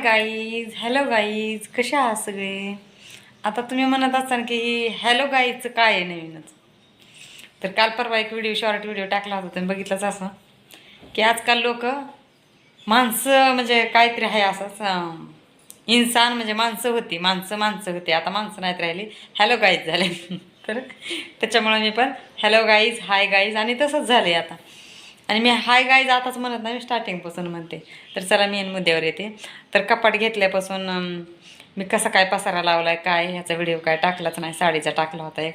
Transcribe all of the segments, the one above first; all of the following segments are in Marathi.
गाईज हॅलो गाईज कसे आहात सगळे? आता तुम्ही म्हणत असाल की हॅलो गाईजचं काय आहे नवीनच? तर काल परवा एक व्हिडिओ शॉर्ट व्हिडिओ टाकला होता तुम्ही बघितलंच असं. की आजकाल लोक माणसं म्हणजे काहीतरी आहे असंच इन्सान म्हणजे माणसं होती माणसं माणसं होती. आता माणसं नाहीत राहिली हॅलो गाईज झाले. तर त्याच्यामुळे मी पण हॅलो गाईज हाय गाईज आणि तसंच झालं आता. आणि मी हाय गायज आताच म्हणत नाही मी स्टार्टिंगपासून म्हणते. तर चला मी मुद्द्यावर येते. तर कपाट घेतल्यापासून मी कसा काय पसारा लावला आहे काय ह्याचा व्हिडिओ काय टाकलाच नाही साडीचा टाकला होता एक.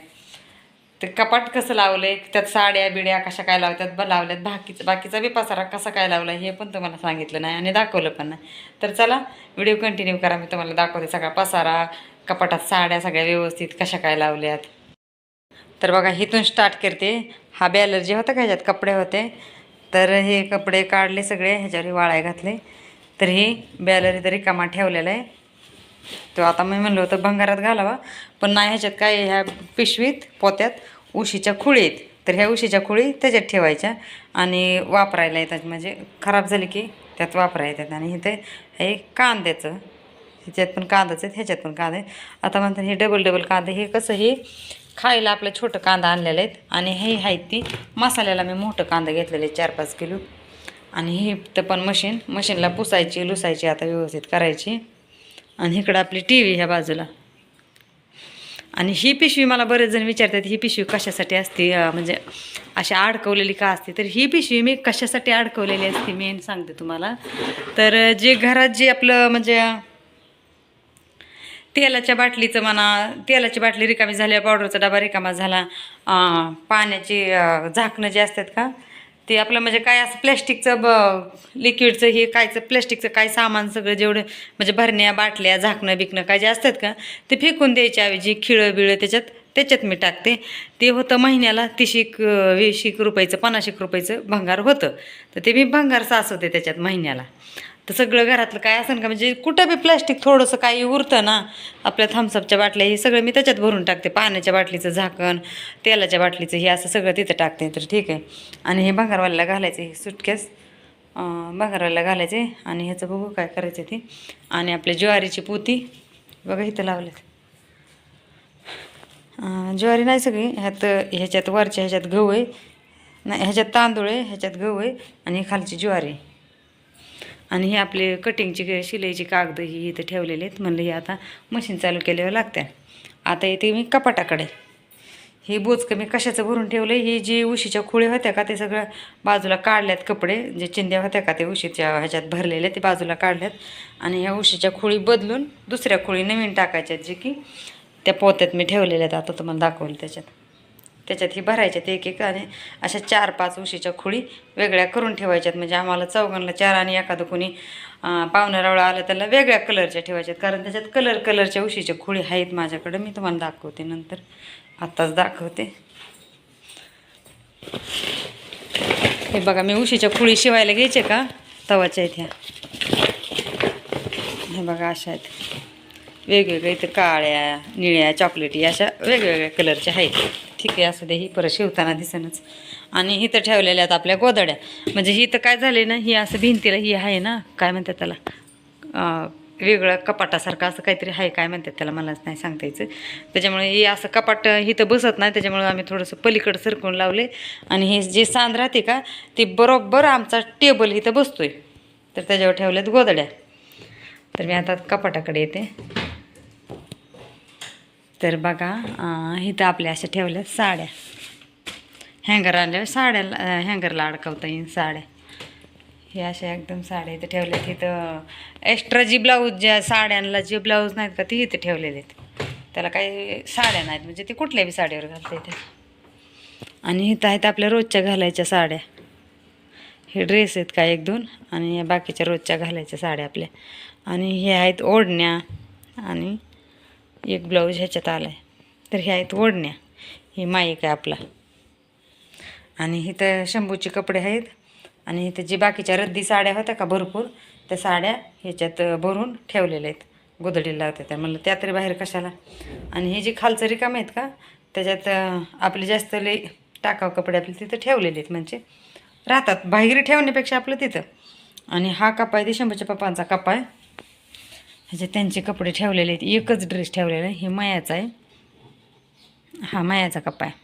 ते कपाट कसं लावलं आहे त्यात साड्या बिड्या कशा काय लावतात ब लावल्यात बाकीचं बाकीचा बी पसारा कसा काय लावला हे पण तुम्हाला सांगितलं नाही आणि दाखवलं पण नाही. तर चला व्हिडिओ कंटिन्यू करा मी तुम्हाला दाखवते सगळा पसारा कपाटात साड्या सगळ्या व्यवस्थित कशा काय लावल्यात. तर बघा इथून स्टार्ट करते. हा बॅलर जे का ह्याच्यात कपडे होते तर हे कपडे काढले सगळे ह्याच्यावर वाळाय घातले. तर हे बॅलरी तरी रिकामा ठेवलेला आहे. तो आता मी म्हणलं होतं भंगारात घालावा पण नाही ह्याच्यात काय ह्या पिशवीत पोत्यात उशीच्या खुळीत. तर ह्या उशीच्या खुळी त्याच्यात ठेवायच्या आणि वापरायला येतात. म्हणजे खराब झाली की त्यात वापरायला येतात. आणि इथे हे कांद्याचं ह्याच्यात पण कांदाच आहेत ह्याच्यात पण कांदे आता म्हणतात हे डबल डबल कांदे हे कसं हे खायला आपलं छोटं कांदा आणलेलं आहेत. आणि हे आहेत ती मसाल्याला मी मोठं कांदा घेतलेले चार पाच किलो. आणि हे तर पण मशीन मशीनला पुसायची लुसायची आता व्यवस्थित करायची. आणि इकडं आपली टी व्ही ह्या बाजूला. आणि ही पिशवी मला बरेच जण विचारतात ही पिशवी कशासाठी असते? म्हणजे अशी अडकवलेली का असते? तर ही पिशवी मी कशासाठी अडकवलेली असते मेन सांगते तुम्हाला. तर जे घरात जे आपलं म्हणजे तेलाच्या बाटलीचं म्हणा तेलाची बाटली रिकामी झाली पावडरचा डबा रिकामा झाला. पाण्याची झाकणं जे असतात का ते आपलं म्हणजे काय असं प्लॅस्टिकचं ब लिक्विडचं हे कायचं प्लॅस्टिकचं काय सामान सगळं जेवढं म्हणजे भरण्या बाटल्या झाकणं बिकणं काय जे असतात का ते फेकून द्यायच्या ऐवजी खिळं बिळं त्याच्यात त्याच्यात मी टाकते. ते होतं महिन्याला तिशीक अं, रुपयाचं पन्नास एक रुपयाचं भंगार होतं. तर ते मी भंगार होते त्याच्यात महिन्याला. तर सगळं घरातलं काय असेल का? म्हणजे कुठं बी प्लॅस्टिक थोडंसं काही उरतं ना आपल्या थम्सअपच्या बाटल्या हे सगळं मी त्याच्यात भरून टाकते. पाण्याच्या बाटलीचं झाकण तेलाच्या बाटलीचं हे असं सगळं तिथं टाकते. तर ठीक आहे. आणि हे भंगारवाल्याला घालायचं हे सुटकेस भंगारवाल्याला घालायचे आणि ह्याचं बघू काय करायचं ते. आणि आपल्या ज्वारीची पोती. बघा इथं लावलेत. ज्वारी नाही सगळी ह्यात ह्याच्यात वरच्या ह्याच्यात गहू आहे. नाही ह्याच्यात तांदूळ आहे ह्याच्यात गहू आहे आणि ही खालची ज्वारी आहे. आणि हे आपले कटिंगची शिलाईची कागद ही इथं ठेवलेले आहेत. म्हणलं हे आता मशीन चालू केल्यावर लागते. आता येते मी कपाटाकडे. हे बोचकं मी कशाचं भरून ठेवलं ही जी उशीच्या खुळे होत्या का ते सगळं बाजूला काढल्यात कपडे. जे चिंध्या होत्या का ते उशीच्या ह्याच्यात भरलेल्या ते बाजूला काढल्यात. आणि ह्या उशीच्या खुळी बदलून दुसऱ्या खुळी नवीन टाकायच्यात जे की त्या पोत्यात मी ठेवलेल्या आहेत. आता तुम्हाला दाखवलं त्याच्यात. त्याच्यात ही भरायच्यात एक एक आणि अशा चार पाच उशीच्या खुळी वेगळ्या करून ठेवायच्यात. म्हणजे आम्हाला चौघांना चार आणि एखादं कोणी पाहुणारावळा आलं त्याला वेगळ्या कलरच्या ठेवायच्यात. कारण त्याच्यात कलर कलरच्या उशीच्या खुळी आहेत माझ्याकडं. मी तुम्हाला दाखवते नंतर. आत्ताच दाखवते. हे बघा मी उशीच्या खुळी शिवायला घ्यायचे का? तवाच्या इथे ह्या. हे बघा अशा आहेत. वेगवेगळ्या इथं काळ्या निळ्या चॉकलेटी अशा वेगवेगळ्या कलरच्या आहेत. ठीक आहे असं दे ही परत शिवताना दिसेनच. आणि इथं ठेवलेल्या आहेत आपल्या गोदड्या म्हणजे ही तर काय झाले ना ही असं भिंतीला ही आहे ना काय म्हणतात त्याला? वेगळं कपाटासारखं असं काहीतरी आहे काय म्हणतात त्याला? मलाच नाही सांगता यायचं. त्याच्यामुळे हे असं कपाट इथं बसत नाही त्याच्यामुळे आम्ही थोडंसं पलीकडं सरकून लावले. आणि हे जे सांद राहते का ते बरोबर आमचा टेबल इथं बसतोय. तर त्याच्यावर ठेवल्यात गोदड्या तर मी आता कपाटाकडे येते. तर बघा इथं आपल्या अशा ठेवल्या साड्या. हँगर आणल्यावर साड्याला हँगरला अडकवता येईल साड्या. हे अशा एकदम साड्या इथं ठेवल्या तिथं एक्स्ट्रा जी ब्लाऊज ज्या साड्यांना जे ब्लाऊज नाहीत का ती इथं ठेवलेले आहेत. त्याला काही साड्या नाहीत. म्हणजे ते कुठल्याही साडीवर घालता येते आणि इथं आहेत आपल्या रोजच्या घालायच्या साड्या. हे ड्रेस आहेत का एक दोन. आणि या बाकीच्या रोजच्या घालायच्या साड्या आपल्या. आणि हे आहेत ओढण्या. आणि एक ब्लाऊज ह्याच्यात आला आहे तर ह्या आहेत ओढण्या. ही माईक आहे आपला. आणि इथं शंभूचे कपडे आहेत. आणि इथं जी बाकीच्या रद्दी साड्या होत्या का भरपूर त्या साड्या ह्याच्यात भरून ठेवलेल्या आहेत. गोदडीला लावतात. त्या म्हणलं त्या तरी बाहेर कशाला? आणि हे जे खालचं रिकाम आहेत का त्याच्यात आपले जास्त लई टाकाव कपडे आपले तिथं ठेवलेले आहेत. म्हणजे राहतात. बाहेर ठेवण्यापेक्षा आपलं तिथं. आणि हा कपा आहे ते शंभूच्या पप्पांचा कपा आहे. ह्याचे त्यांचे कपडे ठेवलेले आहेत. एकच ड्रेस ठेवलेला आहे. हे मयाचा आहे. हा मायाचा कप्पा आहे.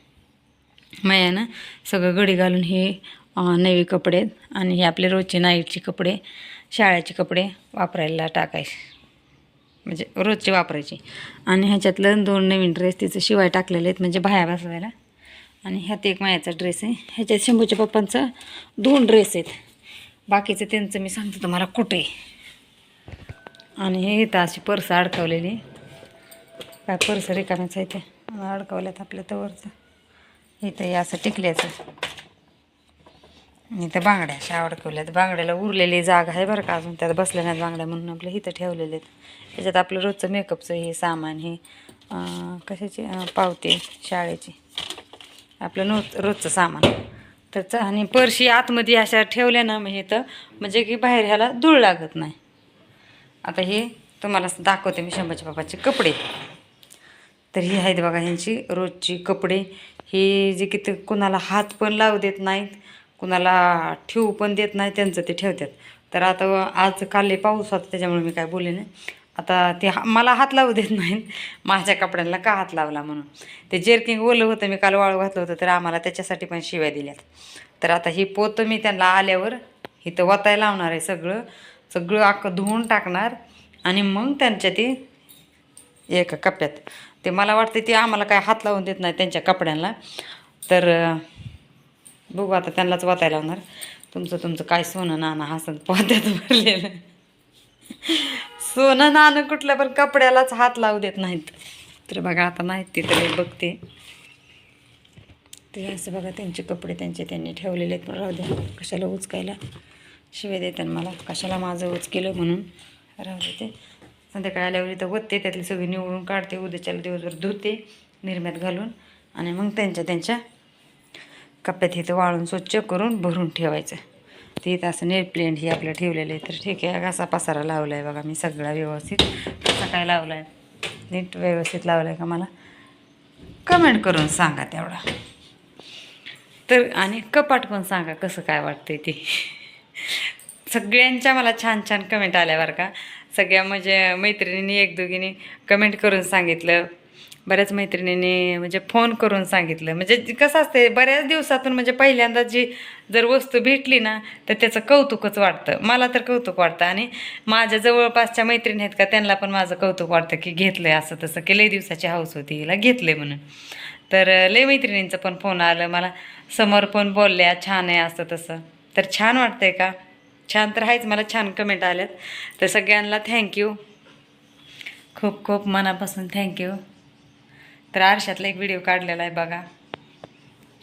मायानं सगळं गडी घालून हे नवे कपडे आहेत आणि हे आपले रोजचे नाईटचे कपडे शाळेचे कपडे वापरायला टाकायचे. म्हणजे रोजचे वापरायचे. आणि ह्याच्यातलं दोन नवीन ड्रेस तिचं शिवाय टाकलेले आहेत. म्हणजे बाह्या बसवायला. आणि ह्यात एक मायाचा ड्रेस आहे. ह्याच्यात शंभूच्या पप्पांचा दोन ड्रेस आहेत. बाकीचं त्यांचं मी सांगते तुम्हाला कुठे आणि हे इथं अशी पर्स अडकवलेली. काय पर्स रिकाम्याच आहे ते. अडकवल्यात आपल्या तवरचं. इथं हे असं टिकल्याचं. इथं बांगड्या अशा अडकवल्यात. बांगड्याला उरलेली जागा आहे बरं का अजून. त्यात बसल्या नाहीत बांगड्या म्हणून आपल्या इथं ठेवलेले आहेत. त्याच्यात आपलं रोजचं मेकअपचं हे सामान हे कशाची? पावते शाळेची. आपलं नो रोजचं सामान. तर आणि पर्शी आतमध्ये अशा ठेवल्या ना मग इथं म्हणजे की बाहेर ह्याला धूळ लागत नाही. आता हे तुम्हाला दाखवते मी शंभरच्या बाबाचे कपडे. तर ही आहेत बघा ह्यांची रोजची कपडे. हे जे की ते कुणाला हात पण लावू देत नाहीत कुणाला ठेवू पण देत नाही त्यांचं ते ठेवतात. तर आता आज काल पाऊस होता त्याच्यामुळे मी काय बोलले नाही. आता ते हा- मला हात लावू देत नाहीत माझ्या कपड्यांना का हात लावला म्हणून. ते जेरकिंग ओलं होतं मी काल वाळू घातलं होतं तर आम्हाला त्याच्यासाठी पण शिव्या दिल्यात. तर आता ही पोतं मी त्यांना आल्यावर इथं वतायला लावणार आहे सगळं. सगळं अख्खं धुवून टाकणार आणि मग त्यांच्या ती एका कप्प्यात. ते मला वाटते ते आम्हाला काय हात लावून देत नाही त्यांच्या कपड्यांना. तर बघू आता त्यांनाच वाचायला लावणार तुमचं तुमचं काय सोनं नाणं हसन पोत्यात भरलेलं. सोनं नाणं कुठल्या पण कपड्यालाच हात लावू देत नाहीत. तर बघा आता नाहीत ते तर बघते. ते असं बघा त्यांचे कपडे त्यांचे त्यांनी ठेवलेले आहेत. पण राहू द्या कशाला उचकायला. शिवाय देतात मला. कशाला माझं उच केलं म्हणून? राहू देते संध्याकाळी आल्यावर इथं वत्ते त्यातली सगळी निवडून काढते उद्याच्याला दिवसभर धुते निर्म्यात घालून आणि मग त्यांच्या त्यांच्या कप्प्यात इथं वाळून स्वच्छ करून भरून ठेवायचं. ते इथं असं नेट हे ही आपलं ठेवलेलं आहे. तर ठीक आहे असा पसारा लावला आहे बघा मी सगळा व्यवस्थित. कसा काय लावला आहे नीट व्यवस्थित लावला आहे का मला? कमेंट करून सांगा तेवढा. तर आणि कपाट पण सांगा कसं काय वाटतंय ते. सगळ्यांच्या मला छान छान कमेंट आल्या बरं का. सगळ्या म्हणजे मैत्रिणींनी एक दोघींनी कमेंट करून सांगितलं. बऱ्याच मैत्रिणींनी म्हणजे फोन करून सांगितलं. म्हणजे कसं असते बऱ्याच दिवसातून म्हणजे पहिल्यांदा जी जर वस्तू भेटली ना तर त्याचं कौतुकच वाटतं. मला तर कौतुक वाटतं. आणि माझ्या जवळपासच्या मैत्रिणी आहेत का त्यांना पण माझं कौतुक वाटतं की घेतलंय असं तसं की लई दिवसाची हाऊस होती हिला घेतलंय म्हणून. तर लई मैत्रिणींचं पण फोन आलं. मला समोर पण बोलल्या छान आहे असं तसं. तर छान वाटतंय का? छान तर आहेच मला छान कमेंट आल्यात. तर सगळ्यांना थँक्यू खूप खूप मनापासून थँक्यू तर आरशातला एक व्हिडिओ काढलेला आहे बघा.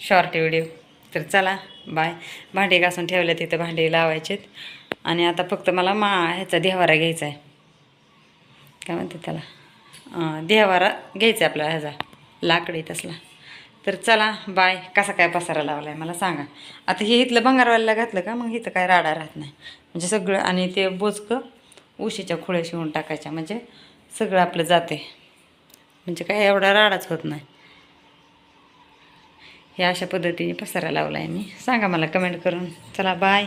शॉर्ट व्हिडिओ तर चला बाय भांडे घासून ठेवले तिथं भांडे लावायचेत. आणि आता फक्त मला मा ह्याचा देवारा घ्यायचा आहे काय म्हणते त्याला? देहवारा देवारा घ्यायचा आहे आपला ह्याचा. लाकडी तसला. तर चला बाय. कसा काय पसारा लावला आहे मला सांगा. आता हे इथलं भंगारवाल्याला घातलं का? मग इथं काय राडा राहत नाही. म्हणजे सगळं आणि ते बोचकं उशीच्या खुळ्या शिवून टाकायच्या. म्हणजे सगळं आपलं जाते म्हणजे काय एवढा राडाच होत नाही. हे अशा पद्धतीने पसारा लावला आहे मी. सांगा मला कमेंट करून. चला बाय.